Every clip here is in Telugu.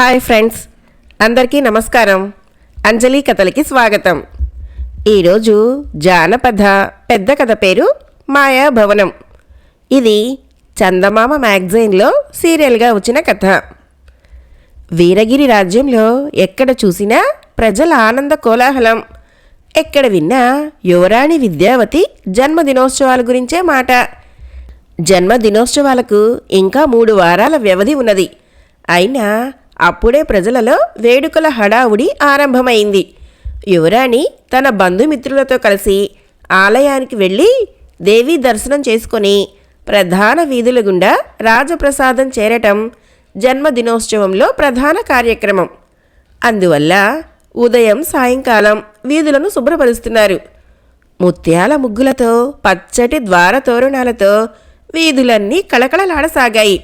Hi friends. అందరికీ నమస్కారం. అంజలి కథలకి స్వాగతం. ఈరోజు జానపద పెద్ద కథ పేరు మాయా భవనం ఇది చందమామ మ్యాగజైన్లో సీరియల్గా వచ్చిన కథ. వీరగిరి రాజ్యంలో ఎక్కడ చూసినా ప్రజల ఆనంద కోలాహలం. ఎక్కడ విన్నా యువరాణి విద్యావతి జన్మదినోత్సవాల గురించే మాట. జన్మదినోత్సవాలకు ఇంకా మూడు వారాల వ్యవధి ఉన్నది. అయినా అప్పుడే ప్రజలలో వేడుకల హడావుడి ఆరంభమైంది. యువరాణి తన బంధుమిత్రులతో కలిసి ఆలయానికి వెళ్ళి దేవీ దర్శనం చేసుకొని ప్రధాన వీధుల గుండా రాజప్రసాదం చేరటం జన్మదినోత్సవంలో ప్రధాన కార్యక్రమం. అందువల్ల ఉదయం సాయంకాలం వీధులను శుభ్రపరుస్తున్నారు. ముత్యాల ముగ్గులతో పచ్చటి ద్వార తోరణాలతో వీధులన్నీ కళకళలాడసాగాయి.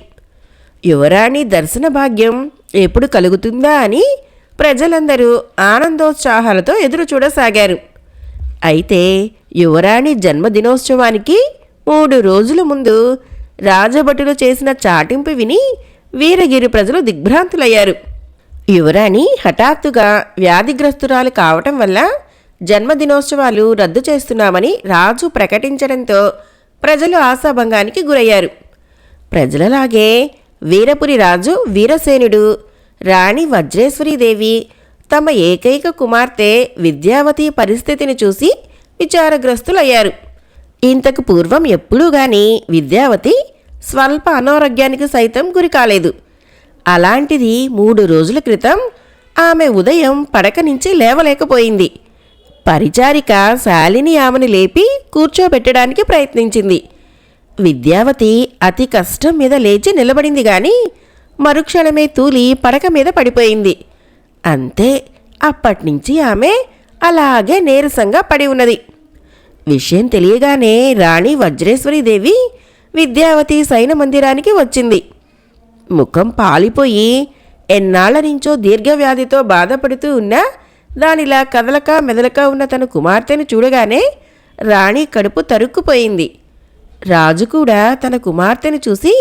యువరాణి దర్శన భాగ్యం ఎప్పుడు కలుగుతుందా అని ప్రజలందరూ ఆనందోత్సాహాలతో ఎదురు చూడసాగారు. అయితే యువరాణి జన్మదినోత్సవానికి మూడు రోజుల ముందు రాజభటులు చేసిన చాటింపు విని వీరగిరి ప్రజలు దిగ్భ్రాంతులయ్యారు. యువరాణి హఠాత్తుగా వ్యాధిగ్రస్తురాలు కావటం వల్ల జన్మదినోత్సవాలు రద్దు చేస్తున్నామని రాజు ప్రకటించడంతో ప్రజలు ఆశాభంగానికి గురయ్యారు. ప్రజలలాగే వీరపురి రాజు వీరసేనుడు రాణి వజ్రేశ్వరీదేవి తమ ఏకైక కుమార్తె విద్యావతి పరిస్థితిని చూసి విచారగ్రస్తులయ్యారు. ఇంతకు పూర్వం ఎప్పుడూ గాని విద్యావతి స్వల్ప అనారోగ్యానికి సైతం గురి కాలేదు. అలాంటిది మూడు రోజుల క్రితం ఆమె ఉదయం పడక నుంచి లేవలేకపోయింది. పరిచారిక శాలిని ఆమెను లేపి కూర్చోబెట్టడానికి ప్రయత్నించింది. విద్యావతి అతి కష్టం మీద లేచి నిలబడింది కానీ మరుక్షణమే తూలి పడక మీద పడిపోయింది. అంతే అప్పటినుంచి ఆమె అలాగే నీరసంగా పడి ఉన్నది. విషయం తెలియగానే రాణి వజ్రేశ్వరీదేవి విద్యావతి సైన మందిరానికి వచ్చింది. ముఖం పాలిపోయి ఎన్నాళ్ళ నుంచో దీర్ఘవ్యాధితో బాధపడుతూ ఉన్నా దానిలా కదలక మెదలక ఉన్న తన కుమార్తెను చూడగానే రాణి కడుపు తరుక్కుపోయింది. రాజు కూడా తన కుమార్తెను చూసి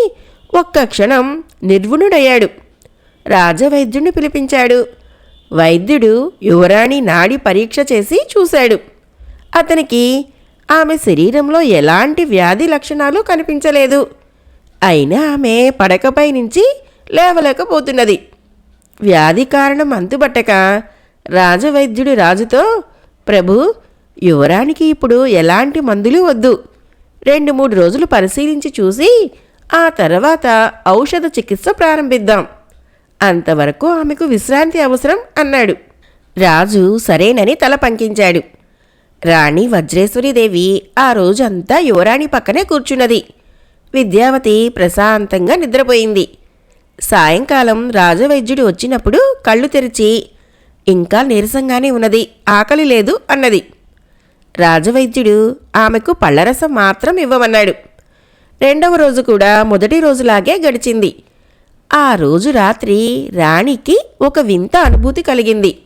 ఒక్క క్షణం నిర్వుణుడయ్యాడు. రాజవైద్యుణ్ణి పిలిపించాడు. వైద్యుడు యువరాణి నాడి పరీక్ష చేసి చూశాడు. అతనికి ఆమె శరీరంలో ఎలాంటి వ్యాధి లక్షణాలు కనిపించలేదు. అయినా ఆమె పడకపై నుంచి లేవలేకపోతున్నది. వ్యాధి కారణం అంతుబట్టక రాజవైద్యుడు రాజుతో ప్రభు యువరానికి ఇప్పుడు ఎలాంటి మందులు వద్దు. రెండు మూడు రోజులు పరిశీలించి చూసి ఆ తర్వాత ఔషధ చికిత్స ప్రారంభిద్దాం. అంతవరకు ఆమెకు విశ్రాంతి అవసరం అన్నాడు. రాజు సరేనని తల పంకించాడు. రాణి వజ్రేశ్వరీదేవి ఆ రోజంతా యువరాణి పక్కనే కూర్చున్నది. విద్యావతి ప్రశాంతంగా నిద్రపోయింది. సాయంకాలం రాజవైద్యుడు వచ్చినప్పుడు కళ్ళు తెరిచి ఇంకా నీరసంగానే ఉన్నది ఆకలి లేదు అన్నది. రాజవైద్యుడు ఆమెకు పళ్ళరసం మాత్రం ఇవ్వమన్నాడు. రెండవ రోజు కూడా మొదటి రోజులాగే గడిచింది. ఆ రోజు రాత్రి రాణికి ఒక వింత అనుభూతి కలిగింది.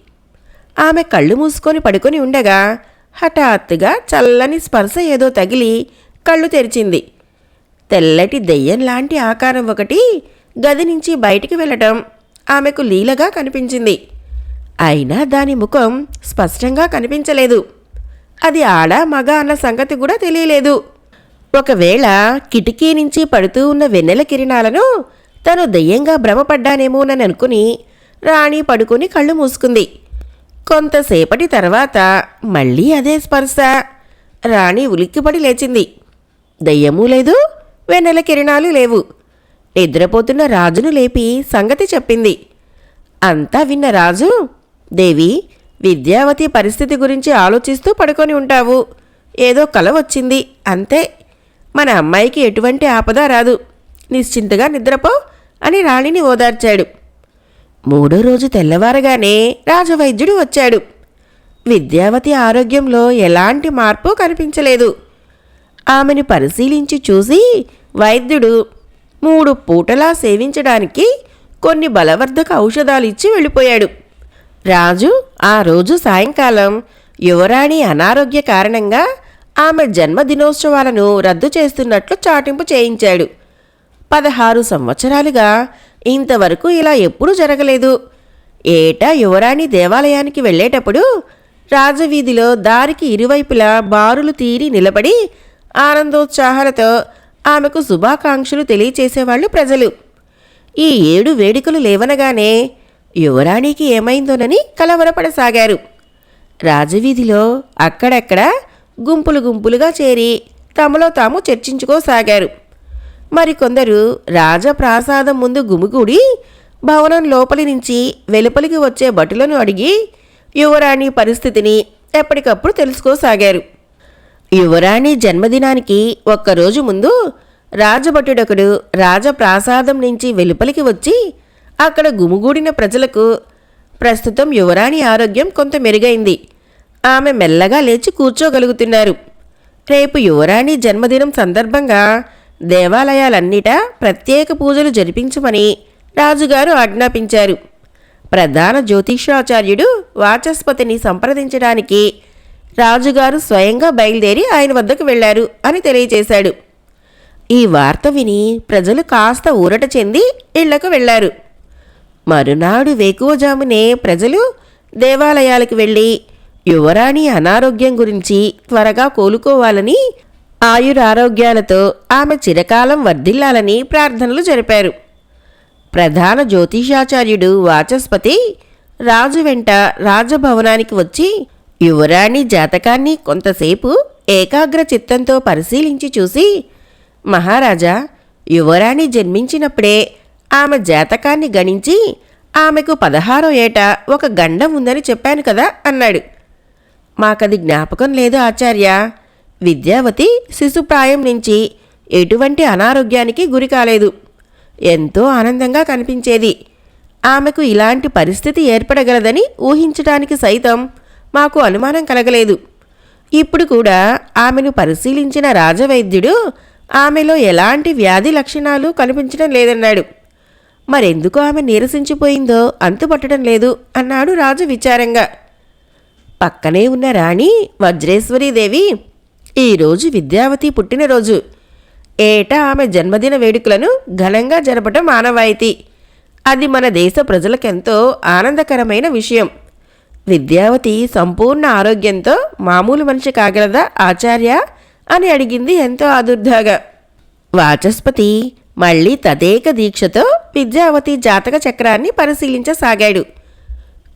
ఆమె కళ్ళు మూసుకొని పడుకొని ఉండగా హఠాత్తుగా చల్లని స్పర్శ ఏదో తగిలి కళ్ళు తెరిచింది. తెల్లటి దెయ్యం లాంటి ఆకారం ఒకటి గది నుంచి బయటికి వెళ్ళటం ఆమెకు లీలగా కనిపించింది. అయినా దాని ముఖం స్పష్టంగా కనిపించలేదు. అది ఆడ మగ అన్న సంగతి కూడా తెలియలేదు. ఒకవేళ కిటికీ నుంచి పడుతూ ఉన్న వెన్నెల కిరణాలను తను దయ్యంగా భ్రమపడ్డానేమోనని అనుకుని రాణి పడుకుని కళ్ళు మూసుకుంది. కొంతసేపటి తర్వాత మళ్ళీ అదే స్పర్శ. రాణి ఉలిక్కిపడి లేచింది. దయ్యమూ లేదు వెన్నెల కిరణాలు లేవు. నిద్రపోతున్న రాజును లేపి సంగతి చెప్పింది. అంతా విన్న రాజు దేవి విద్యావతి పరిస్థితి గురించి ఆలోచిస్తూ పడుకొని ఉంటావు. ఏదో కల వచ్చింది అంతే. మన అమ్మాయికి ఎటువంటి ఆపద రాదు. నిశ్చింతగా నిద్రపో అని రాణిని ఓదార్చాడు. మూడో రోజు తెల్లవారగానే రాజవైద్యుడు వచ్చాడు. విద్యావతి ఆరోగ్యంలో ఎలాంటి మార్పు కనిపించలేదు. ఆమెను పరిశీలించి చూసి వైద్యుడు మూడు పూటలా సేవించడానికి కొన్ని బలవర్ధక ఔషధాలు ఇచ్చి వెళ్ళిపోయాడు. రాజు ఆ రోజు సాయంకాలం యువరాణి అనారోగ్య కారణంగా ఆమె జన్మదినోత్సవాలను రద్దు చేస్తున్నట్లు చాటింపు చేయించాడు. పదహారు సంవత్సరాలుగా ఇంతవరకు ఇలా ఎప్పుడూ జరగలేదు. ఏటా యువరాణి దేవాలయానికి వెళ్ళేటప్పుడు రాజవీధిలో దారికి ఇరువైపులా బారులు తీరి నిలబడి ఆనందోత్సాహాలతో ఆమెకు శుభాకాంక్షలు తెలియచేసేవాళ్ళు ప్రజలు. ఈ ఏడు వేడుకలు లేవనగానే యువరాణికి ఏమైందోనని కలవరపడసాగారు. రాజవీధిలో అక్కడక్కడ గుంపులు గుంపులుగా చేరి తమలో తాము చర్చించుకోసాగారు. మరికొందరు రాజప్రాసాదం ముందు గుమిగూడి భవనం లోపలి నుంచి వెలుపలికి వచ్చే భటులను అడిగి యువరాణి పరిస్థితిని ఎప్పటికప్పుడు తెలుసుకోసాగారు. యువరాణి జన్మదినానికి ఒక్కరోజు ముందు రాజభటుడొకడు రాజప్రాసాదం నుంచి వెలుపలికి వచ్చి అక్కడ గుమిగూడిన ప్రజలకు ప్రస్తుతం యువరాణి ఆరోగ్యం కొంత మెరుగైంది. ఆమె మెల్లగా లేచి కూర్చోగలుగుతున్నారు. రేపు యువరాణి జన్మదినం సందర్భంగా దేవాలయాలన్నిటా ప్రత్యేక పూజలు జరిపించమని రాజుగారు ఆజ్ఞాపించారు. ప్రధాన జ్యోతిషాచార్యుడు వాచస్పతిని సంప్రదించడానికి రాజుగారు స్వయంగా బయలుదేరి ఆయన వద్దకు వెళ్ళారు అని తెలియచేశాడు ఈ వార్త విని ప్రజలు కాస్త ఊరట చెంది ఇళ్ళకు వెళ్ళారు మరునాడు వేకువజామునే ప్రజలు దేవాలయాలకు వెళ్ళి యువరాణి అనారోగ్యం గురించి త్వరగా కోలుకోవాలని ఆయురారోగ్యాలతో ఆమె చిరకాలం వర్ధిల్లాలని ప్రార్థనలు జరిపారు. ప్రధాన జ్యోతిషాచార్యుడు వాచస్పతి రాజు వెంట రాజభవనానికి వచ్చి యువరాణి జాతకాన్ని కొంతసేపు ఏకాగ్ర చిత్తంతో పరిశీలించి చూసి మహారాజా యువరాణి జన్మించినప్పుడే ఆమె జాతకాన్ని గణించి ఆమెకు పదహారో ఏట ఒక గండం ఉందని చెప్పాను కదా అన్నాడు. మాకది జ్ఞాపకం లేదు ఆచార్య. విద్యావతి శిశుప్రాయం నుంచి ఎటువంటి అనారోగ్యానికి గురి కాలేదు. ఎంతో ఆనందంగా కనిపించేది. ఆమెకు ఇలాంటి పరిస్థితి ఏర్పడగలదని ఊహించడానికి సైతం మాకు అనుమానం కలగలేదు. ఇప్పుడు కూడా ఆమెను పరిశీలించిన రాజవైద్యుడు ఆమెలో ఎలాంటి వ్యాధి లక్షణాలు కనిపించడం లేదన్నాడు. మరెందుకు ఆమె నీరసించిపోయిందో అంతుపట్టడం లేదు అన్నాడు రాజు విచారంగా. పక్కనే ఉన్న రాణి వజ్రేశ్వరీదేవి ఈరోజు విద్యావతి పుట్టినరోజు. ఏటా ఆమె జన్మదిన వేడుకలను ఘనంగా జరపటం ఆనవాయితీ అది మన దేశ ప్రజలకెంతో ఆనందకరమైన విషయం. విద్యావతి సంపూర్ణ ఆరోగ్యంతో మామూలు మనిషి కాగలదా ఆచార్య? అని అడిగింది ఎంతో ఆదుర్దాగా. వాచస్పతి మళ్ళీ తదేక దీక్షతో విద్యావతి జాతక చక్రాన్ని పరిశీలించసాగాడు.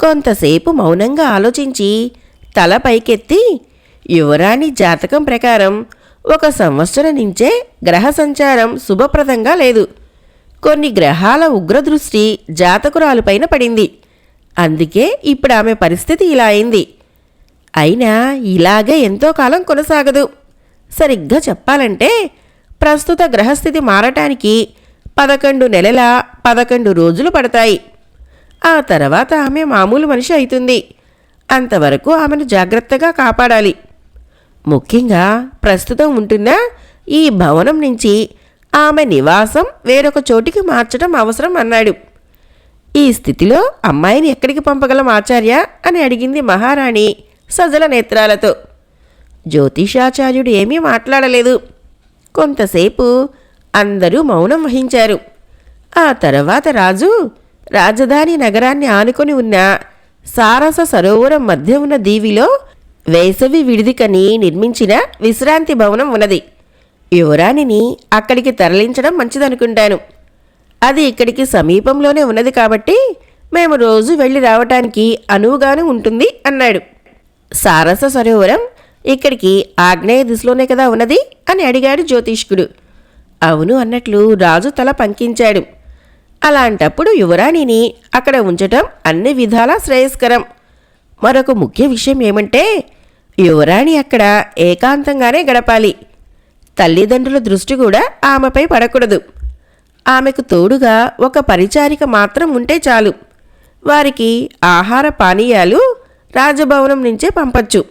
కొంతసేపు మౌనంగా ఆలోచించి తల పైకెత్తి యువరాణి జాతకం ప్రకారం ఒక సంవత్సరం నుంచే గ్రహ సంచారం శుభప్రదంగా లేదు. కొన్ని గ్రహాల ఉగ్రదృష్టి జాతకురాలుపైన పడింది. అందుకే ఇప్పుడు ఆమె పరిస్థితి ఇలా అయింది. అయినా ఇలాగే ఎంతో కాలం కొనసాగదు. సరిగ్గా చెప్పాలంటే ప్రస్తుత గ్రహస్థితి మారటానికి పదకొండు నెలల పదకొండు రోజులు పడతాయి. ఆ తర్వాత ఆమె మామూలు మనిషి అవుతుంది అంతవరకు ఆమెను జాగ్రత్తగా కాపాడాలి. ముఖ్యంగా ప్రస్తుతం ఉంటున్న ఈ భవనం నుంచి ఆమె నివాసం వేరొక చోటికి మార్చడం అవసరం అన్నాడు. ఈ స్థితిలో అమ్మాయిని ఎక్కడికి పంపగలం ఆచార్య అని అడిగింది మహారాణి సజల నేత్రాలతో. జ్యోతిషాచార్యుడు ఏమీ మాట్లాడలేదు. కొంతసేపు అందరూ మౌనం వహించారు. ఆ తర్వాత రాజు రాజధాని నగరాన్ని ఆనుకొని ఉన్న సారస సరోవరం మధ్య ఉన్న దీవిలో వేసవి విడిదికని నిర్మించిన విశ్రాంతి భవనం ఉన్నది. యువరాణిని అక్కడికి తరలించడం మంచిదనుకుంటాను. అది ఇక్కడికి సమీపంలోనే ఉన్నది కాబట్టి మేము రోజు వెళ్ళి రావటానికి అనువుగాను ఉంటుంది అన్నాడు. సారస సరోవరం ఇక్కడికి ఆగ్నేయ దిశలోనే కదా ఉన్నది అని అడిగాడు జ్యోతిష్కుడు. అవును అన్నట్లు రాజు తల పంకించాడు. అలాంటప్పుడు యువరాణిని అక్కడ ఉంచటం అన్ని విధాలా శ్రేయస్కరం. మరొక ముఖ్య విషయం ఏమంటే యువరాణి అక్కడ ఏకాంతంగానే గడపాలి. తల్లిదండ్రుల దృష్టి కూడా ఆమెపై పడకూడదు. ఆమెకు తోడుగా ఒక పరిచారిక మాత్రం ఉంటే చాలు. వారికి ఆహార పానీయాలు రాజభవనం నుంచే పంపచ్చు.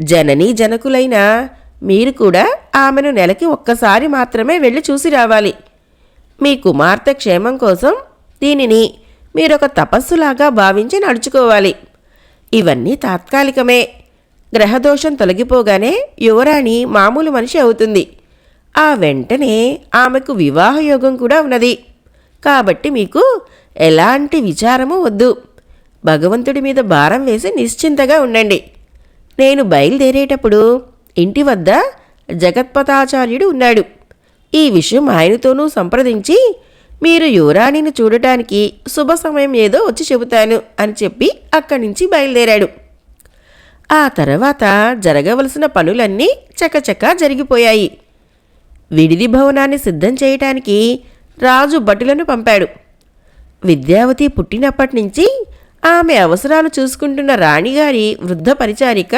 జననీ జనకులైన మీరు కూడా ఆమెను నెలకి ఒక్కసారి మాత్రమే వెళ్ళి చూసి రావాలి. మీ కుమార్తె క్షేమం కోసం దీనిని మీరొక తపస్సులాగా భావించి నడుచుకోవాలి. ఇవన్నీ తాత్కాలికమే. గ్రహదోషం తొలగిపోగానే యువరాణి మామూలు మనిషి అవుతుంది. ఆ వెంటనే ఆమెకు వివాహయోగం కూడా ఉన్నది. కాబట్టి మీకు ఎలాంటి విచారము వద్దు. భగవంతుడి మీద భారం వేసి నిశ్చింతగా ఉండండి. నేను బయలుదేరేటప్పుడు ఇంటి వద్ద జగత్పతాచార్యుడు ఉన్నాడు. ఈ విషయం ఆయనతోనూ సంప్రదించి మీరు యువరాణిని చూడటానికి శుభ సమయం ఏదో వచ్చి చెబుతాను అని చెప్పి అక్కడి నుంచి బయలుదేరాడు. ఆ తర్వాత జరగవలసిన పనులన్నీ చకచకా జరిగిపోయాయి. విడిది భవనాన్ని సిద్ధం చేయటానికి రాజు భటులను పంపాడు. విద్యావతి పుట్టినప్పటి నుంచి ఆమె అవసరాలు చూసుకుంటున్న రాణిగారి వృద్ధ పరిచారిక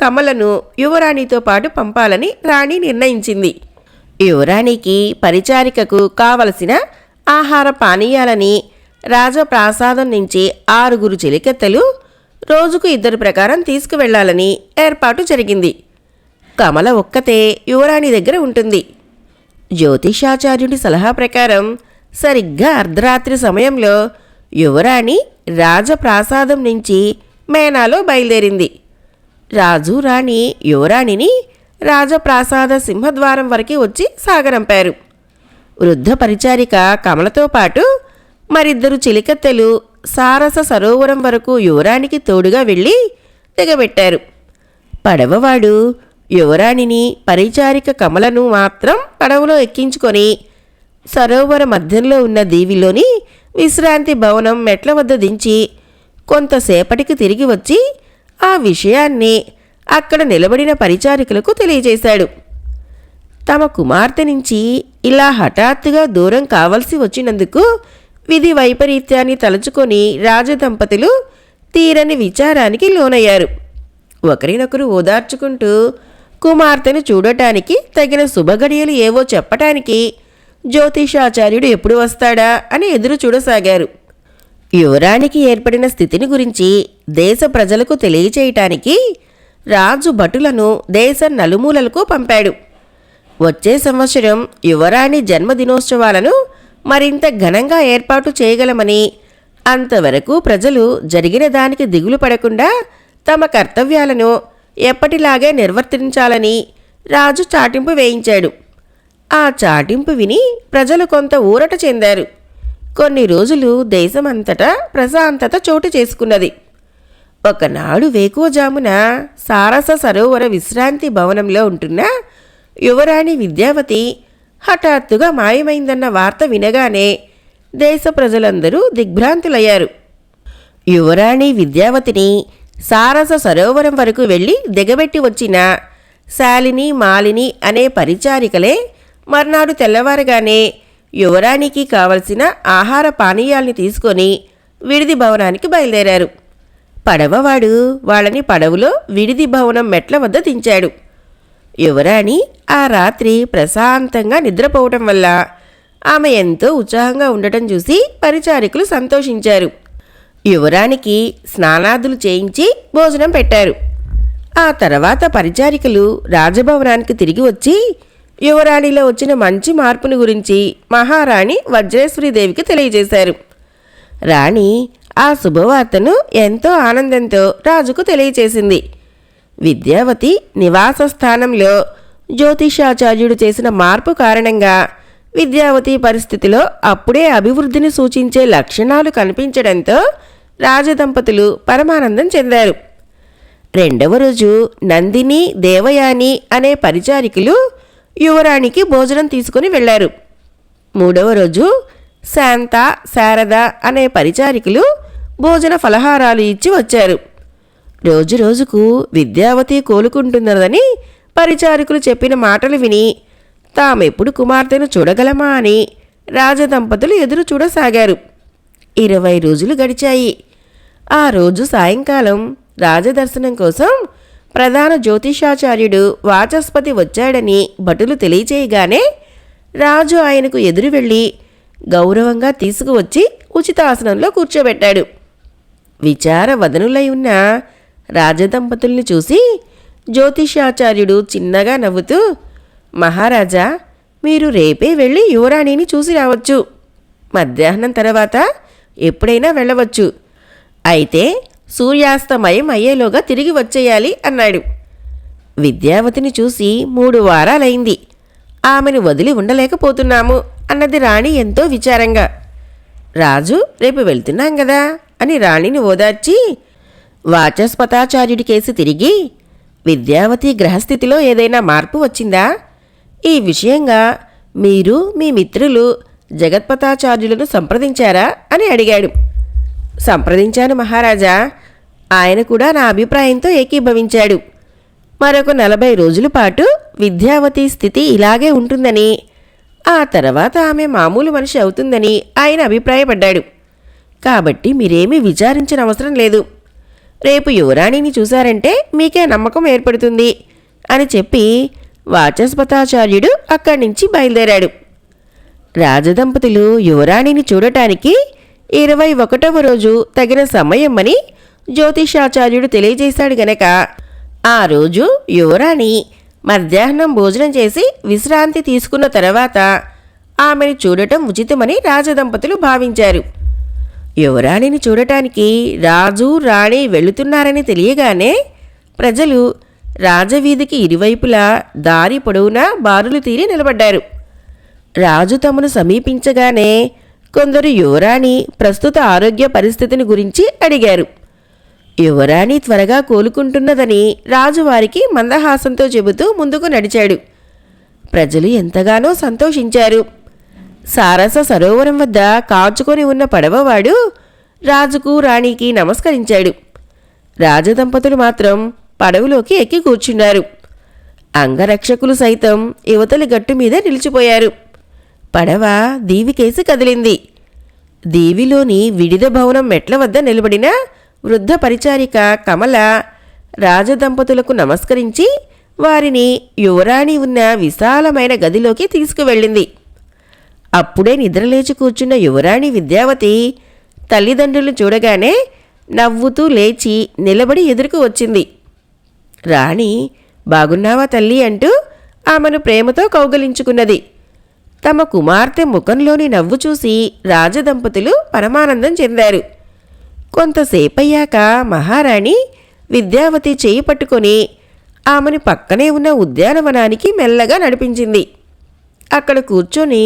కమలను యువరాణితో పాటు పంపాలని రాణి నిర్ణయించింది. యువరాణికి పరిచారికకు కావలసిన ఆహార పానీయాలని రాజప్రాసాదం నుంచి ఆరుగురు చెలికెత్తలు రోజుకు ఇద్దరు ప్రకారం తీసుకువెళ్ళాలని ఏర్పాటు జరిగింది. కమల ఒక్కతే యువరాణి దగ్గర ఉంటుంది. జ్యోతిషాచార్యుడి సలహా ప్రకారం సరిగ్గా అర్ధరాత్రి సమయంలో యువరాణి రాజప్రాసాదం నుంచి మేనాలో బయలుదేరింది. రాజు రాణి యువరాణిని రాజప్రాసాద సింహద్వారం వరకు వచ్చి సాగరంపారు. వృద్ధ పరిచారిక కమలతో పాటు మరిద్దరు చిలికత్తెలు సారస సరోవరం వరకు యువరానికి తోడుగా వెళ్ళి దిగబెట్టారు పడవవాడు యువరాణిని పరిచారిక కమలను మాత్రం పడవలో ఎక్కించుకొని సరోవర మధ్యంలో ఉన్న దీవిలోని విశ్రాంతి భవనం మెట్ల వద్ద దించి కొంతసేపటికి తిరిగి వచ్చి ఆ విషయాన్ని అక్కడ నిలబడిన పరిచారికలకు తెలియజేశాడు. తమ కుమార్తె నుంచి ఇలా హఠాత్తుగా దూరం కావలసి వచ్చినందుకు విధి వైపరీత్యాన్ని తలుచుకొని రాజదంపతులు తీరని విచారానికి లోనయ్యారు. ఒకరినొకరు ఓదార్చుకుంటూ కుమార్తెను చూడటానికి తగిన శుభగడియలు ఏవో చెప్పటానికి జ్యోతిషాచార్యుడు ఎప్పుడు వస్తాడా అని ఎదురు చూడసాగారు. యువరానికి ఏర్పడిన స్థితిని గురించి దేశ ప్రజలకు తెలియచేయటానికి రాజు భటులను దేశ నలుమూలలకు పంపాడు. వచ్చే సంవత్సరం యువరాణి జన్మదినోత్సవాలను మరింత ఘనంగా ఏర్పాటు చేయగలమని అంతవరకు ప్రజలు జరిగిన దానికి దిగులు పడకుండా తమ కర్తవ్యాలను ఎప్పటిలాగే నిర్వర్తించాలని రాజు చాటింపు వేయించాడు. ఆ చాటింపు విని ప్రజలు కొంత ఊరట చెందారు. కొన్ని రోజులు దేశమంతటా ప్రశాంతత చోటు చేసుకున్నది. ఒకనాడు వేకువజామున సారస సరోవర విశ్రాంతి భవనంలో ఉంటున్న యువరాణి విద్యావతి హఠాత్తుగా మాయమైందన్న వార్త వినగానే దేశ ప్రజలందరూ దిగ్భ్రాంతులయ్యారు. యువరాణి విద్యావతిని సారస సరోవరం వరకు వెళ్ళి దిగబెట్టి వచ్చిన శాలిని మాలిని అనే పరిచారికలే మర్నాడు తెల్లవారగానే యువరాణికి కావలసిన ఆహార పానీయాల్ని తీసుకొని విడిది భవనానికి బయలుదేరారు. పడవవాడు వాళ్ళని పడవలో విడిది భవనం మెట్ల వద్ద దించాడు. యువరాణి ఆ రాత్రి ప్రశాంతంగా నిద్రపోవటం వల్ల ఆమె ఎంతో ఉత్సాహంగా ఉండటం చూసి పరిచారికులు సంతోషించారు. యువరానికి స్నానాదులు చేయించి భోజనం పెట్టారు. ఆ తర్వాత పరిచారికలు రాజభవనానికి తిరిగి వచ్చి యువరాణిలో వచ్చిన మంచి మార్పును గురించి మహారాణి వజ్రేశ్వరీదేవికి తెలియజేశారు. రాణి ఆ శుభవార్తను ఎంతో ఆనందంతో రాజుకు తెలియచేసింది. విద్యావతి నివాస స్థానంలో జ్యోతిషాచార్యుడు చేసిన మార్పు కారణంగా విద్యావతి పరిస్థితిలో అప్పుడే అభివృద్ధిని సూచించే లక్షణాలు కనిపించడంతో రాజదంపతులు పరమానందం చెందారు. రెండవ రోజు నందిని దేవయాని అనే పరిచారికులు యువరాణికి భోజనం తీసుకుని వెళ్ళారు మూడవ రోజు శాంత శారద అనే పరిచారికులు భోజన ఫలహారాలు ఇచ్చి వచ్చారు. రోజు రోజుకు విద్యావతి కోలుకుంటున్నదని పరిచారికులు చెప్పిన మాటలు విని తామెప్పుడు కుమార్తెను చూడగలమా అని రాజదంపతులు ఎదురు చూడసాగారు. ఇరవై రోజులు గడిచాయి. ఆ రోజు సాయంకాలం రాజదర్శనం కోసం ప్రధాన జ్యోతిషాచార్యుడు వాచస్పతి వచ్చాడని భటులు తెలియచేయగానే రాజు ఆయనకు ఎదురు వెళ్ళి గౌరవంగా తీసుకువచ్చి ఉచితాసనంలో కూర్చోబెట్టాడు. విచార వదనులై ఉన్న రాజదంపతుల్ని చూసి జ్యోతిషాచార్యుడు చిన్నగా నవ్వుతూ మహారాజా మీరు రేపే వెళ్ళి యువరాణిని చూసి రావచ్చు. మధ్యాహ్నం తర్వాత ఎప్పుడైనా వెళ్ళవచ్చు. అయితే సూర్యాస్తమయం అయ్యేలోగా తిరిగి వచ్చేయాలి అన్నాడు. విద్యావతిని చూసి మూడు వారాలైంది. ఆమెను వదిలి ఉండలేకపోతున్నాము అన్నది రాణి ఎంతో విచారంగా. రాజు రేపు వెళ్తున్నాం కదా అని రాణిని ఓదార్చి వాచస్పతాచార్యుడికేసి తిరిగి విద్యావతి గ్రహస్థితిలో ఏదైనా మార్పు వచ్చిందా? ఈ విషయంగా మీరు మీ మిత్రులు జగత్పతాచార్యులను సంప్రదించారా? అని అడిగాడు. సంప్రదించాను మహారాజా. ఆయన కూడా నా అభిప్రాయంతో ఏకీభవించాడు. మరొక నలభై రోజుల పాటు విద్యావతి స్థితి ఇలాగే ఉంటుందని ఆ తర్వాత ఆమె మామూలు మనిషి అవుతుందని ఆయన అభిప్రాయపడ్డాడు. కాబట్టి మీరేమీ విచారించిన అవసరం లేదు. రేపు యువరాణిని చూశారంటే మీకే నమ్మకం ఏర్పడుతుంది అని చెప్పి వాచస్పతాచార్యుడు అక్కడి నుంచి బయలుదేరాడు. రాజదంపతులు యువరాణిని చూడటానికి ఇరవై ఒకటవ రోజు తగిన సమయం అని జ్యోతిషాచార్యుడు తెలియజేశాడు గనక. ఆ రోజు యువరాణి మధ్యాహ్నం భోజనం చేసి విశ్రాంతి తీసుకున్న తర్వాత ఆమెను చూడటం ఉచితమని రాజదంపతులు భావించారు. యువరాణిని చూడటానికి రాజు రాణి వెళుతున్నారని తెలియగానే ప్రజలు రాజవీధికి ఇరువైపులా దారి పొడవునా బారులు తీరి నిలబడ్డారు. రాజు తమను సమీపించగానే కొందరు యువరాణి ప్రస్తుత ఆరోగ్య పరిస్థితిని గురించి అడిగారు. యువరాణి త్వరగా కోలుకుంటున్నదని రాజువారికి మందహాసంతో చెబుతూ ముందుకు నడిచాడు. ప్రజలు ఎంతగానో సంతోషించారు. సారస సరోవరం వద్ద కాచుకొని ఉన్న పడవవాడు రాజుకు రాణికి నమస్కరించాడు. రాజదంపతులు మాత్రం పడవలోకి ఎక్కి కూర్చున్నారు. అంగరక్షకులు సైతం యువతలి గట్టు మీద నిలిచిపోయారు. పడవ దీవికేసి కదిలింది. దీవిలోని విడిద భవనం మెట్ల వద్ద నిలబడిన వృద్ధ పరిచారిక కమల రాజదంపతులకు నమస్కరించి వారిని యువరాణి ఉన్న విశాలమైన గదిలోకి తీసుకువెళ్ళింది. అప్పుడే నిద్రలేచి కూర్చున్న యువరాణి విద్యావతి తల్లిదండ్రులు చూడగానే నవ్వుతూ లేచి నిలబడి ఎదురుకు వచ్చింది. రాణి బాగున్నావా తల్లి? అంటూ ఆమెను ప్రేమతో కౌగలించుకున్నది. తమ కుమార్తె ముఖంలోని నవ్వు చూసి రాజదంపతులు పరమానందం చెందారు. కొంతసేపయ్యాక మహారాణి విద్యావతి చేయి పట్టుకొని ఆమెను పక్కనే ఉన్న ఉద్యానవనానికి మెల్లగా నడిపించింది. అక్కడ కూర్చొని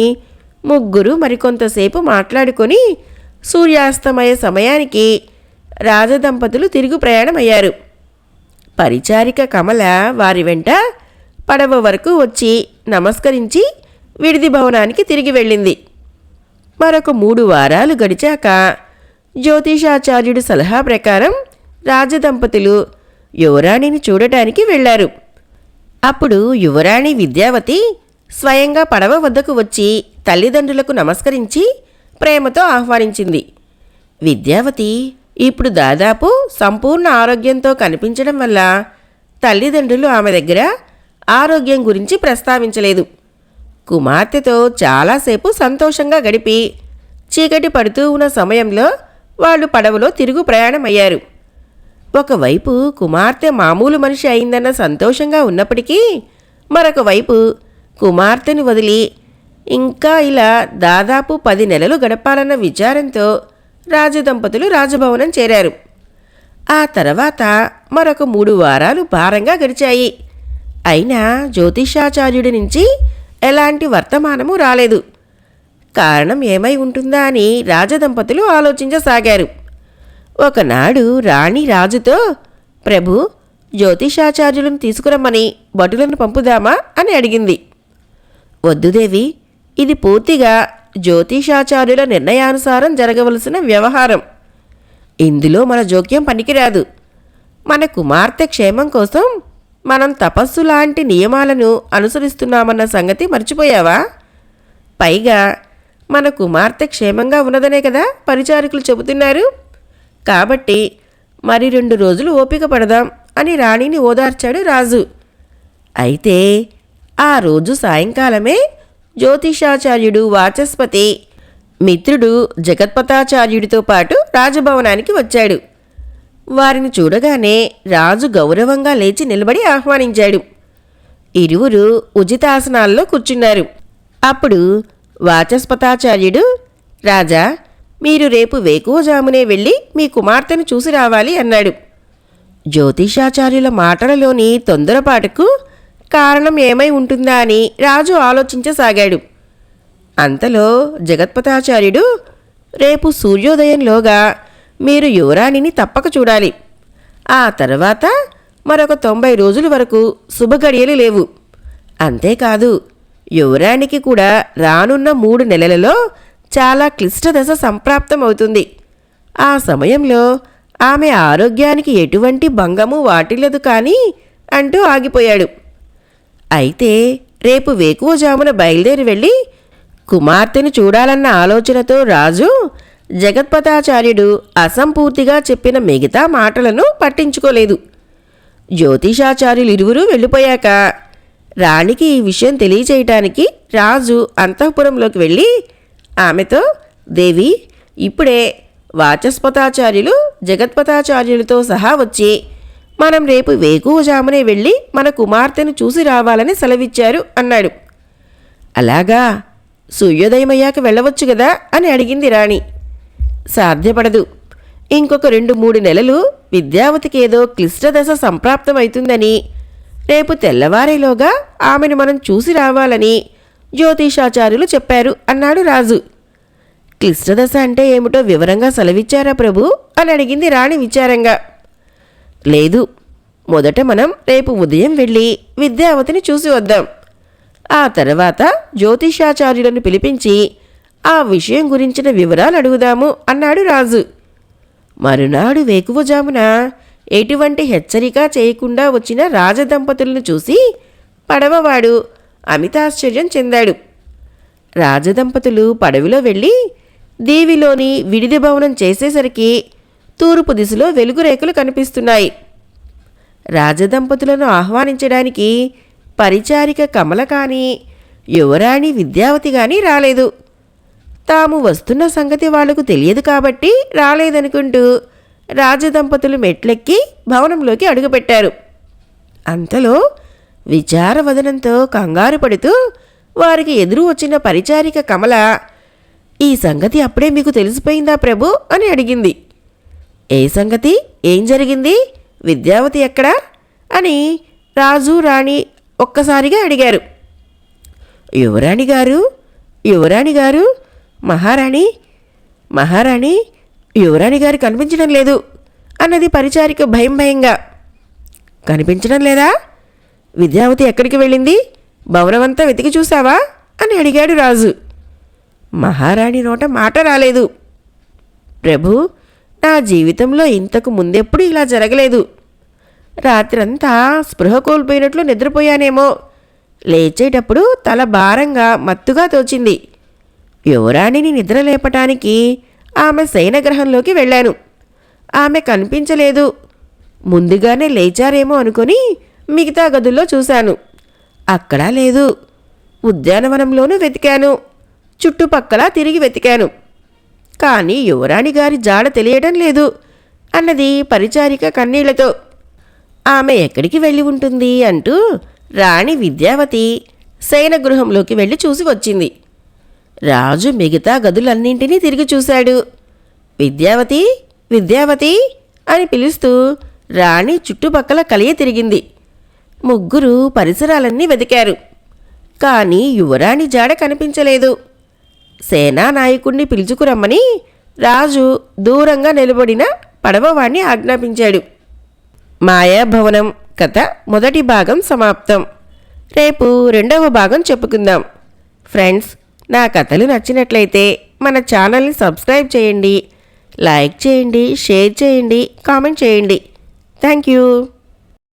ముగ్గురు మరికొంతసేపు మాట్లాడుకొని సూర్యాస్తమయ సమయానికి రాజదంపతులు తిరుగు ప్రయాణమయ్యారు. పరిచారిక కమల వారి వెంట పడవ వరకు వచ్చి నమస్కరించి విడిది భవనానికి తిరిగి వెళ్ళింది. మరొక మూడు వారాలు గడిచాక జ్యోతిషాచార్యుడి సలహా ప్రకారం రాజదంపతులు యువరాణిని చూడటానికి వెళ్ళారు. అప్పుడు యువరాణి విద్యావతి స్వయంగా పడవ వద్దకు వచ్చి తల్లిదండ్రులకు నమస్కరించి ప్రేమతో ఆహ్వానించింది. విద్యావతి ఇప్పుడు దాదాపు సంపూర్ణ ఆరోగ్యంతో కనిపించడం వల్ల తల్లిదండ్రులు ఆమె దగ్గర ఆరోగ్యం గురించి ప్రస్తావించలేదు. కుమార్తెతో చాలాసేపు సంతోషంగా గడిపి చీకటి పడుతూ ఉన్న సమయంలో వాళ్ళు పడవలో తిరుగు ప్రయాణమయ్యారు. ఒకవైపు కుమార్తె మామూలు మనిషి అయిందన్న సంతోషంగా ఉన్నప్పటికీ మరొకవైపు వైపు కుమార్తెను వదిలి ఇంకా ఇలా దాదాపు పది నెలలు గడపాలన్న విచారంతో రాజదంపతులు రాజభవనం చేరారు. ఆ తర్వాత మరొక మూడు వారాలు భారంగా గడిచాయి. అయినా జ్యోతిషాచార్యుడి నుంచి ఎలాంటి వర్తమానము రాలేదు. కారణం ఏమై ఉంటుందా అని రాజదంపతులు ఆలోచించసాగారు. ఒకనాడు రాణి రాజుతో ప్రభు జ్యోతిషాచార్యులను తీసుకురమ్మని భటులను పంపుదామా? అని అడిగింది. వద్దుదేవి ఇది పూర్తిగా జ్యోతిషాచార్యుల నిర్ణయానుసారం జరగవలసిన వ్యవహారం. ఇందులో మన జోక్యం పనికిరాదు. మన కుమార్తె క్షేమం కోసం మనం తపస్సు లాంటి నియమాలను అనుసరిస్తున్నామన్న సంగతి మర్చిపోయావా? పైగా మన కుమార్తె క్షేమంగా ఉన్నదనే కదా పరిచారకులు చెబుతున్నారు. కాబట్టి మరి రెండు రోజులు ఓపిక పడదాం అని రాణిని ఓదార్చాడు రాజు. అయితే ఆ రోజు సాయంకాలమే జ్యోతిషాచార్యుడు వాచస్పతి మిత్రుడు జగత్పథాచార్యుడితో పాటు రాజభవనానికి వచ్చాడు. వారిని చూడగానే రాజు గౌరవంగా లేచి నిలబడి ఆహ్వానించాడు. ఇరువురు ఉచితాసనాల్లో కూర్చున్నారు. అప్పుడు వాచస్పతాచార్యుడు రాజా మీరు రేపు వేకువజామునే వెళ్ళి మీ కుమార్తెను చూసి రావాలి అన్నాడు. జ్యోతిషాచార్యుల మాటలలోని తొందరపాటుకు కారణం ఏమై ఉంటుందా అని రాజు ఆలోచించసాగాడు. అంతలో జగత్పతాచార్యుడు రేపు సూర్యోదయంలోగా మీరు యువరాణిని తప్పక చూడాలి. ఆ తర్వాత మరొక తొంభై రోజుల వరకు శుభగడియలు లేవు. అంతేకాదు యువరాణికి కూడా రానున్న మూడు నెలలలో చాలా క్లిష్ట దశ సంప్రాప్తమవుతుంది. ఆ సమయంలో ఆమె ఆరోగ్యానికి ఎటువంటి భంగము వాటిల్లదు కానీ అంటూ ఆగిపోయాడు. అయితే రేపు వేకువజామున బయలుదేరి వెళ్ళి కుమార్తెను చూడాలన్న ఆలోచనతో రాజు జగత్పతాచార్యుడు అసంపూర్తిగా చెప్పిన మిగతా మాటలను పట్టించుకోలేదు. జ్యోతిషాచార్యులు ఇరువురూ వెళ్ళిపోయాక రాణికి ఈ విషయం తెలియచేయటానికి రాజు అంతఃపురంలోకి వెళ్ళి ఆమెతో దేవి ఇప్పుడే వాచస్పతాచార్యులు జగత్పథాచార్యులతో సహా వచ్చి మనం రేపు వేకువజామునే వెళ్ళి మన కుమార్తెను చూసి రావాలని సెలవిచ్చారు అన్నాడు. అలాగా? సూర్యోదయమయ్యాక వెళ్ళవచ్చు కదా? అని అడిగింది రాణి. సాధ్యపడదు. ఇంకొక రెండు మూడు నెలలు విద్యావతికి ఏదో క్లిష్టదశ సంప్రాప్తమవుతుందని రేపు తెల్లవారేలోగా ఆమెను మనం చూసి రావాలని జ్యోతిషాచార్యులు చెప్పారు అన్నాడు రాజు. క్లిష్టదశ అంటే ఏమిటో వివరంగా సెలవిచ్చారా ప్రభు? అని అడిగింది రాణి విచారంగా. లేదు. మొదట మనం రేపు ఉదయం వెళ్ళి విద్యావతిని చూసి వద్దాం. ఆ తర్వాత జ్యోతిషాచార్యులను పిలిపించి ఆ విషయం గురించిన వివరాలు అడుగుదాము అన్నాడు రాజు. మరునాడు వేకువజామున ఎటువంటి హెచ్చరిక చేయకుండా వచ్చిన రాజదంపతులను చూసి పడవవాడు అమితాశ్చర్యం చెందాడు. రాజదంపతులు పడవిలో వెళ్ళి దేవిలోని విడిది భవనం చేసేసరికి తూర్పు దిశలో వెలుగురేఖలు కనిపిస్తున్నాయి. రాజదంపతులను ఆహ్వానించడానికి పరిచారిక కమల కానీ యువరాణి విద్యావతి కానీ రాలేదు. తాము వస్తున్న సంగతి వాళ్ళకు తెలియదు కాబట్టి రాలేదనుకుంటూ రాజదంపతులు మెట్లెక్కి భవనంలోకి అడుగుపెట్టారు. అంతలో విచారవదనంతో కంగారు పడుతూ వారికి ఎదురు వచ్చిన పరిచారిక కమల ఈ సంగతి అప్పుడే మీకు తెలిసిపోయిందా ప్రభు? అని అడిగింది. ఏ సంగతి? ఏం జరిగింది? విద్యావతి ఎక్కడా? అని రాజు రాణి ఒక్కసారిగా అడిగారు. యువరాణి గారు? యువరాణి గారు? మహారాణి? మహారాణి యువరాణి గారు కనిపించడం లేదు అన్నది పరిచారిక భయం భయంగా. కనిపించడం లేదా? విద్యావతి ఎక్కడికి వెళ్ళింది? భవనమంతా వెతికి చూసావా అని అడిగాడు రాజు. మహారాణి నోట మాట రాలేదు. ప్రభు నా జీవితంలో ఇంతకు ముందెప్పుడు ఇలా జరగలేదు. రాత్రంతా స్పృహ కోల్పోయినట్లు నిద్రపోయానేమో. లేచేటప్పుడు తల భారంగా మత్తుగా తోచింది. యువరాణిని నిద్ర లేపటానికి ఆమె శయనగ్రహంలోకి వెళ్ళాను. ఆమె కనిపించలేదు. ముందుగానే లేచారేమో అనుకుని మిగతా గదుల్లో చూశాను. అక్కడా లేదు. ఉద్యానవనంలోనూ వెతికాను. చుట్టుపక్కల తిరిగి వెతికాను. కానీ యువరాణి గారి జాడ తెలియడం లేదు అన్నది పరిచారిక కన్నీళ్ళతో. ఆమె ఎక్కడికి వెళ్ళి ఉంటుంది అంటూ రాణి విద్యావతి శయనగృహంలోకి వెళ్ళి చూసి వచ్చింది. రాజు మిగతా గదులన్నింటినీ తిరిగి చూశాడు. విద్యావతి విద్యావతి అని పిలుస్తూ రాణి చుట్టుపక్కల కలియ తిరిగింది. ముగ్గురు పరిసరాలన్నీ వెతికారు. కానీ యువరాణి జాడ కనిపించలేదు. సేనా నాయకుణ్ణి పిలుచుకురమ్మని రాజు దూరంగా నిలబడిన పడవవాణ్ణి ఆజ్ఞాపించాడు. మాయాభవనం కథ మొదటి భాగం సమాప్తం. రేపు రెండవ భాగం చెప్పుకుందాం. ఫ్రెండ్స్ నా కథలు నచ్చినట్లయితే మన ఛానల్ని సబ్స్క్రైబ్ చేయండి. లైక్ చేయండి షేర్ చేయండి కామెంట్ చేయండి. Thank you.